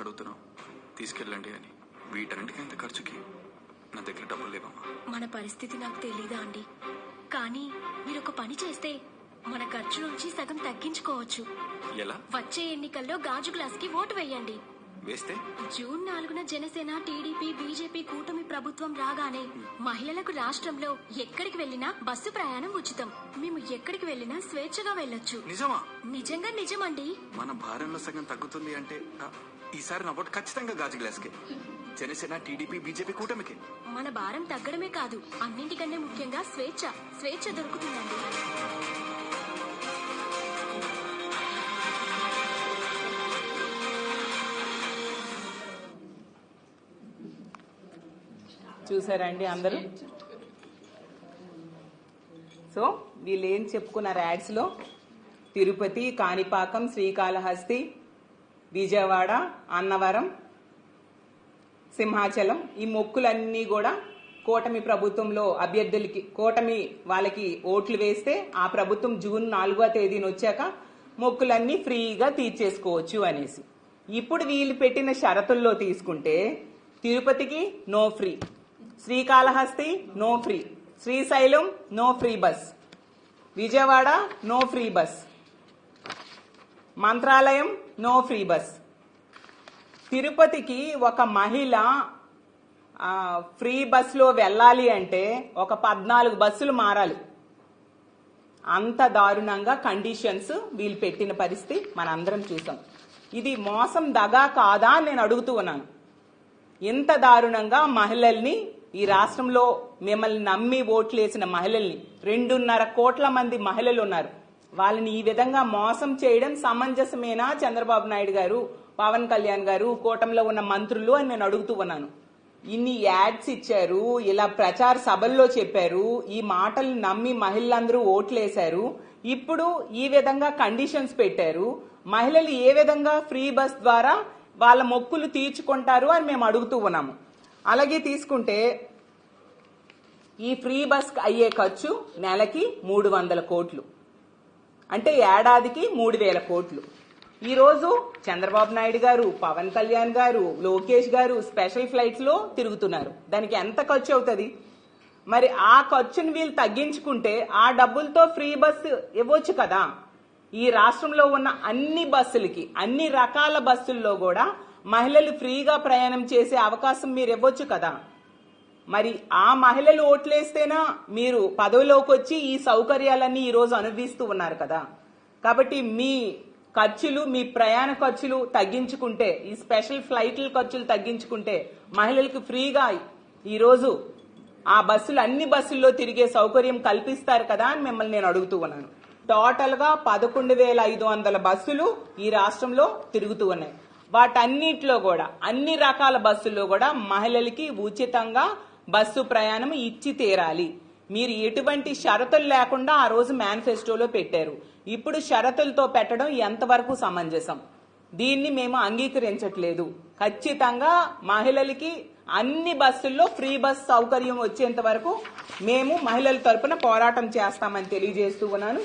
నుంచి అడుగుతున్నాం తీసుకెళ్ళండి అని. వీటన్నిటికీ ఇంత ఖర్చుకి నా దగ్గర డబ్బులు లేవమ్మా. మన పరిస్థితి నాకు తెలీదా అండి? కానీ మీరు ఒక పని చేస్తే మన ఖర్చు నుంచి సగం తగ్గించుకోవచ్చు. ఎలా? వచ్చే ఎన్నికల్లో గాజు గ్లాస్కి ఓటు వేయండి. వేస్తే? జూన్ నాలుగున జనసేన టీడీపీ బీజేపీ కూటమి ప్రభుత్వం రాగానే మహిళలకు రాష్ట్రంలో ఎక్కడికి వెళ్ళినా బస్సు ప్రయాణం ఉచితం. మేము ఎక్కడికి వెళ్ళినా స్వేచ్ఛగా వెళ్ళొచ్చు. నిజమా? నిజంగా నిజమండి. మన భారంలో సగం తగ్గుతుంది అంటే ఆ, ఈసారి నా ఓటు ఖచ్చితంగా గాజు గ్లాస్కే. జనసేన టీడీపీ బీజేపీ కూటమికి. మన భారం తగ్గడమే కాదు అన్నింటికన్నా ముఖ్యంగా స్వేచ్ఛ. స్వేచ్ఛ దొరుకుతుందండి. చూసారండి అందరూ? సో వీళ్ళు ఏం చెప్పుకున్నారు యాడ్స్లో తిరుపతి కాణిపాకం శ్రీకాళహస్తి విజయవాడ అన్నవరం సింహాచలం. ఈ మొక్కులన్నీ కూడా కూటమి ప్రభుత్వంలో అభ్యర్థులకి కూటమి వాళ్ళకి ఓట్లు వేస్తే ఆ ప్రభుత్వం జూన్ నాలుగో తేదీన వచ్చాక మొక్కులన్నీ ఫ్రీగా తీర్చేసుకోవచ్చు అనేసి. ఇప్పుడు వీళ్ళు పెట్టిన షరతుల్లో తీసుకుంటే తిరుపతికి no free. Srikalahasti no free Srisailam no free bus Vijayawada no free bus Mantralayam no free bus తిరుపతికి ఒక మహిళ ఫ్రీ బస్సులో వెళ్ళాలి అంటే ఒక పద్నాలుగు బస్సులు మారాలి. అంత దారుణంగా కండిషన్స్ వీళ్ళు పెట్టిన పరిస్థితి మనందరం చూసాం. ఇది మోసం దగా కాదా అని నేను అడుగుతూ ఉన్నాను. ఇంత దారుణంగా మహిళల్ని ఈ రాష్ట్రంలో మిమ్మల్ని నమ్మి ఓట్లేసిన మహిళల్ని రెండున్నర కోట్ల మంది మహిళలు ఉన్నారు. వాళ్ళని ఈ విధంగా మోసం చేయడం సమంజసమేనా చంద్రబాబు నాయుడు గారు పవన్ కళ్యాణ్ గారు కూటమిలో ఉన్న మంత్రులు అని నేను అడుగుతూ ఉన్నాను. ఇన్ని యాడ్స్ ఇచ్చారు ఇలా ప్రచార సభల్లో చెప్పారు ఈ మాటలు నమ్మి మహిళలందరూ ఓట్లేశారు. ఇప్పుడు ఈ విధంగా కండిషన్స్ పెట్టారు. మహిళలు ఏ విధంగా ఫ్రీ బస్ ద్వారా వాళ్ళ మొక్కులు తీర్చుకుంటారు అని మేము అడుగుతూ ఉన్నాము. అలాగే తీసుకుంటే ఈ ఫ్రీ బస్ అయ్యే ఖర్చు నెలకి మూడు వందల కోట్లు. అంటే ఏడాదికి మూడు వేల కోట్లు. ఈరోజు చంద్రబాబు నాయుడు గారు పవన్ కళ్యాణ్ గారు లోకేష్ గారు స్పెషల్ ఫ్లైట్లో తిరుగుతున్నారు. దానికి ఎంత ఖర్చు అవుతుంది? మరి ఆ ఖర్చుని వీళ్ళు తగ్గించుకుంటే ఆ డబ్బులతో ఫ్రీ బస్ ఇవ్వచ్చు కదా? ఈ రాష్ట్రంలో ఉన్న అన్ని బస్సులకి అన్ని రకాల బస్సుల్లో కూడా మహిళలు ఫ్రీగా ప్రయాణం చేసే అవకాశం మీరు ఇవ్వచ్చు కదా. మరి ఆ మహిళలు ఓట్లేస్తేనా మీరు పదవిలోకి వచ్చి ఈ సౌకర్యాలన్నీ ఈరోజు అనుభవిస్తూ ఉన్నారు కదా. కాబట్టి మీ ఖర్చులు మీ ప్రయాణ ఖర్చులు తగ్గించుకుంటే ఈ స్పెషల్ ఫ్లైట్ల ఖర్చులు తగ్గించుకుంటే మహిళలకు ఫ్రీగా ఈరోజు ఆ బస్సులు అన్ని బస్సుల్లో తిరిగే సౌకర్యం కల్పిస్తారు కదా అని మిమ్మల్ని నేను అడుగుతూ ఉన్నాను. టోటల్గా పదకొండు వేల ఐదు వందల బస్సులు ఈ రాష్ట్రంలో తిరుగుతూ ఉన్నాయి. వాటన్నిటిలో కూడా అన్ని రకాల బస్సుల్లో కూడా మహిళలకి ఉచితంగా బస్సు ప్రయాణం ఇచ్చి తీరాలి. మీరు ఎటువంటి షరతులు లేకుండా ఆ రోజు మేనిఫెస్టోలో పెట్టారు. ఇప్పుడు షరతులతో పెట్టడం ఎంతవరకు సమంజసం? దీన్ని మేము అంగీకరించట్లేదు. ఖచ్చితంగా మహిళలకి అన్ని బస్సుల్లో ఫ్రీ బస్ సౌకర్యం వచ్చేంత వరకు మేము మహిళల తరపున పోరాటం చేస్తామని తెలియజేస్తూ ఉన్నాను.